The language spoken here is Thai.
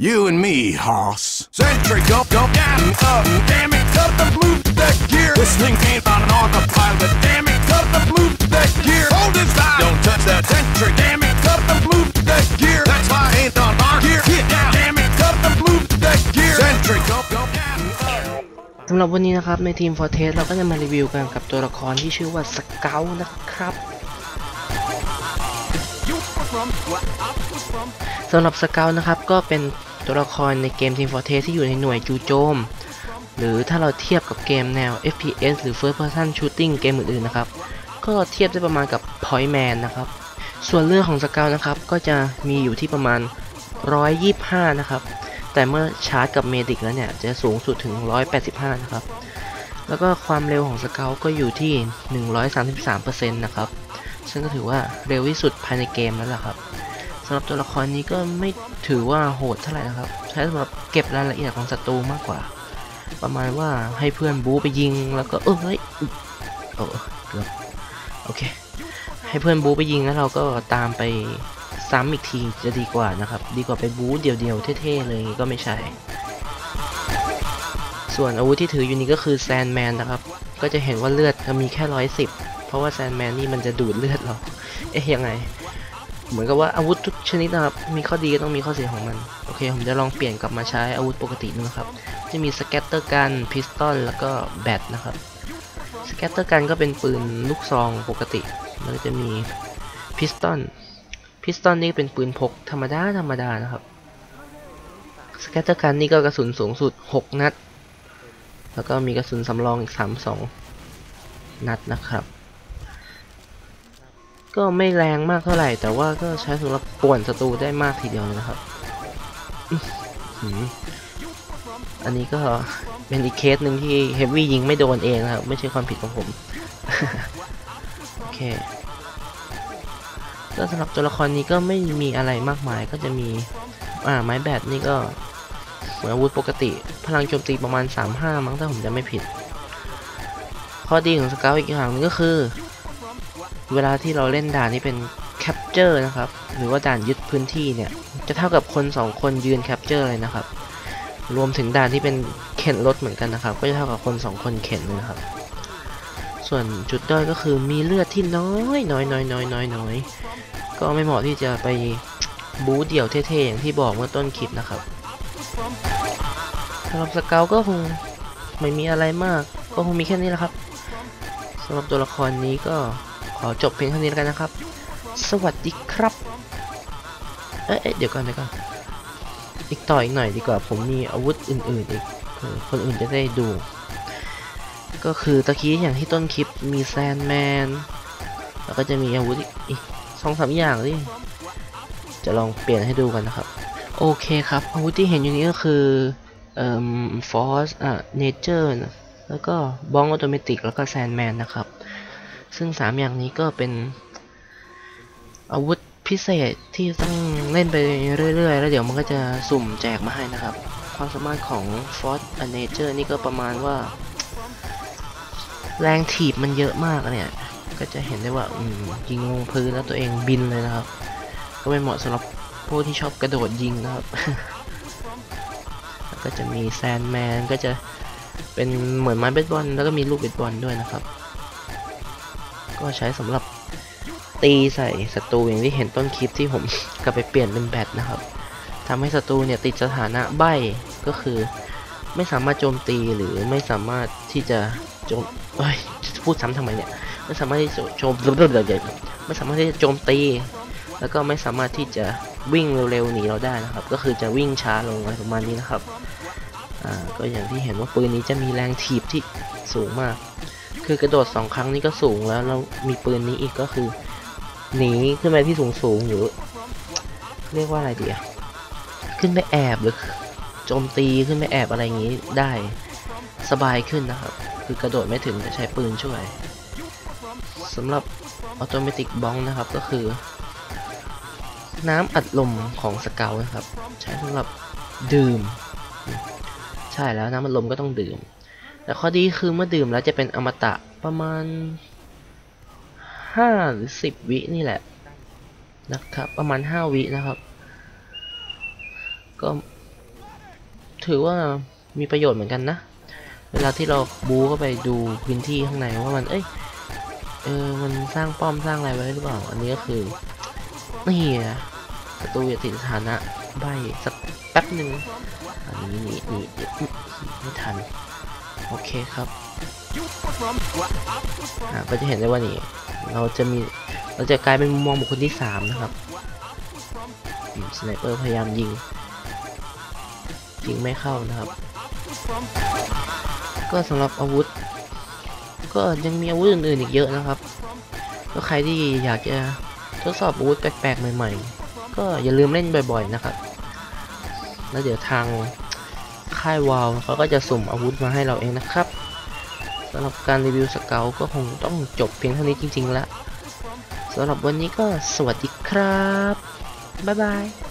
You and me, Hoss. Sentry, go, go, down, up, damn it, cut the move that gear. This thing ain't on an autopilot, damn it, cut the move that gear. Hold his eye, don't touch that sentry, damn it, cut the move that gear. That's why I ain't on our gear. Get down, damn it, cut the move that gear. Sentry, go, go, down, up. สำหรับวันนี้นะครับในทีม Fortress เราก็จะมารีวิวกันกับตัวละครที่ชื่อว่าสเกลนะครับ You were from where I was from. สำหรับสเกลนะครับก็เป็น ตัวละครในเกมทีม Fortress ที่อยู่ในหน่วยจูโจม หรือถ้าเราเทียบกับเกมแนว FPS หรือ First Person Shooting เกมอื่นๆนะครับ ก็เทียบได้ประมาณกับ Point Man นะครับ ส่วนเรื่องของสเกลนะครับ ก็จะมีอยู่ที่ประมาณ 125 นะครับ แต่เมื่อชาร์จกับเมดิกแล้วเนี่ย จะสูงสุดถึง 185 นะครับ แล้วก็ความเร็วของสเกลก็อยู่ที่ 133%นะครับ ซึ่งก็ถือว่าเร็วที่สุดภายในเกมแล้วล่ะครับ สำหรับตัวละครนี้ก็ไม่ถือว่าโหดเท่าไหร่นะครับ ใช้สำหรับเก็บรายละเอียดของศัตรูมากกว่า ประมาณว่าให้เพื่อนบู๊ไปยิงแล้วก็เออเฮ้ยอุ๊ยเออเกือบโอเค ให้เพื่อนบู๊ไปยิงแล้วเราก็ตามไปซ้ำอีกทีจะดีกว่านะครับ ดีกว่าไปบู๊เดี่ยวๆเท่ๆเลยก็ไม่ใช่ ส่วนอาวุธที่ถืออยู่นี้ก็คือแซนแมนนะครับ ก็จะเห็นว่าเลือดมีแค่ร้อยสิบเพราะว่าแซนแมนนี่มันจะดูดเลือดเรา เอ๊ะยังไง เหมือนกับว่าอาวุธทุกชนิดนะครับ มีข้อดีก็ต้องมีข้อเสียของมัน โอเค ผมจะลองเปลี่ยนกลับมาใช้อาวุธปกติดูนะครับ จะมีสแกตเตอร์กันพิสตอลแล้วก็แบตนะครับ สแกตเตอร์กันก็เป็นปืนลูกซองปกติ แล้วก็จะมีพิสตอล พิสตอลนี่เป็นปืนพกธรรมดาธรรมดานะครับ สแกตเตอร์กันนี่ก็กระสุนสูงสุด 6 นัด แล้วก็มีกระสุนสำรองอีก 32 นัดนะครับ ก็ไม่แรงมากเท่าไหร่ แต่ว่าก็ใช้สำหรับป่วนศัตรูได้มากทีเดียวนะครับอันนี้ก็เป็นอีกเคสหนึ่งที่เฮฟวี่ยิงไม่โดนเองครับ ไม่ใช่ความผิดของผม โอเคก็สำหรับตัวละครนี้ก็ไม่มีอะไรมากมายก็จะมี อ่า ไม้แบตนี่ก็เหมือนอาวุธปกติ พลังโจมตีประมาณ 35 มั้งถ้าผมจะไม่ผิด ข้อดีของสเกลอีกอย่างนึงก็คือ เวลาที่เราเล่นด่านนี้เป็นแคปเจอร์นะครับ หรือว่าด่านยึดพื้นที่เนี่ย จะเท่ากับคน 2 คนยืนแคปเจอร์เลยนะครับ รวมถึงด่านที่เป็นเข็นรถเหมือนกันนะครับ ก็จะเท่ากับคน 2 คนเข็นเลยนะครับ ส่วนจุดด้อยก็คือมีเลือดที่น้อยน้อยน้อยน้อยน้อยน้อยก็ไม่เหมาะที่จะไปบู๊เดี่ยวเท่ๆอย่างที่บอกเมื่อต้นคลิปนะครับสำหรับสเกลก็คงไม่มีอะไรมาก ก็คงมีแค่นี้แหละครับสำหรับตัวละครนี้ก็ ขอจบเพียงเท่านี้แล้วกันนะครับ สวัสดีครับ เอ๊ะเเดี๋ยวก่อนเดี๋ยวก่อนอีกต่ออีกหน่อยดีกว่าผมมีอาวุธอื่นๆอีกคนอื่นจะได้ดู ก็คือตะกี้อย่างที่ต้นคลิปมีแซนแมนแล้วก็จะมีอาวุธอีกอีกสองสามอย่างที่จะลองเปลี่ยนให้ดูกันนะครับ โอเคครับ อาวุธที่เห็นอยู่นี้ก็คือเอ่อฟอสอะเนเจอร์นะแล้วก็บองออโตเมติกแล้วก็แซนแมนนะครับ ซึ่ง 3 อย่างนี้ก็เป็นอาวุธพิเศษที่ต้องเล่นไปเรื่อยๆ แล้วเดี๋ยวมันก็จะสุ่มแจกมาให้นะครับ ความสามารถของ Force a Nature นี่ก็ประมาณว่า แรงถีบมันเยอะมากเนี่ย ก็จะเห็นได้ว่าอืมยิงลงพื้นแล้วตัวเองบินเลยนะครับ ก็ไม่เหมาะสำหรับพวกที่ชอบกระโดดยิงนะครับแล้วก็จะมีแซนแมนก็จะเป็นเหมือนไม้เบสบอลแล้วก็มีลูกเบสบอลด้วยนะครับ ก็ใช้สำหรับตีใส่ศัตรูอย่างที่เห็นต้นคลิปที่ผม กลับไปเปลี่ยนเป็นแบตนะครับทำให้ศัตรูเนี่ยติดสถานะใบก็คือ ไม่สามารถโจมตีหรือไม่สามารถที่จะโจมเอ้ยพูดซ้ำทำไมเนี่ยไม่สามารถที่จะโจมไม่สามารถที่จะโจมตี แล้วก็ไม่สามารถที่จะวิ่งเร็วๆหนีเราได้นะครับ ก็คือจะวิ่งช้าลงอะไรประมาณนี้นะครับอ่าก็อย่างที่เห็นว่าปืนนี้จะมีแรงถีบที่สูงมาก คือกระโดดสองครั้งนี่ก็สูงแล้วแล้วมีปืนนี้อีกก็คือ หนีขึ้นไปที่สูงสูงๆหรือ เรียกว่าอะไรดีอะขึ้นไปแอบหรือโจมตีขึ้นไปแอบอะไรอย่างนี้ได้สบายขึ้นนะครับ คือกระโดดไม่ถึงแต่ใช้ปืนช่วยสำหรับออโตเมติกบองนะครับก็คือ น้ำอัดลมของสเกลนะครับ ใช้สำหรับดื่ม ใช่แล้วน้ำอัดลมก็ต้องดื่ม แต่ข้อดีคือเมื่อดื่มแล้วจะเป็นอมตะประมาณห้าหรือสิบวินี่แหละนะครับ ประมาณห้าวินะครับ ก็ถือว่ามีประโยชน์เหมือนกันนะ เวลาที่เราบูเข้าไปดูพื้นที่ข้างในว่ามัน เอ้ย เออ มันสร้างป้อมสร้างอะไรไว้หรือเปล่า อันนี้ก็คือนี่อะศัตรูอย่าติดสถานะใบสักแป๊บหนึ่งอันนี้นี่นี่นี่ไม่ทัน โอเคครับอะก็จะเห็นได้ว่านี่ เราจะมี เราจะกลายเป็นมุมมองบุคคลที่สามนะครับสไนเปอร์พยายามยิง ยิงไม่เข้านะครับ ก็สำหรับอาวุธ ก็ยังมีอาวุธอื่นๆอีกเยอะนะครับ ก็ใครที่อยากจะทดสอบอาวุธแปลกๆใหม่ ๆ ก็อย่าลืมเล่นบ่อย ๆ นะครับ แล้วเดี๋ยวทาง ค่ายวาวเขาก็จะสุ่มอาวุธมาให้เราเองนะครับสำหรับการรีวิวสเกลก็คงต้องจบเพียงเท่านี้จริงๆแล้วสำหรับวันนี้ก็สวัสดีครับ บ๊ายบาย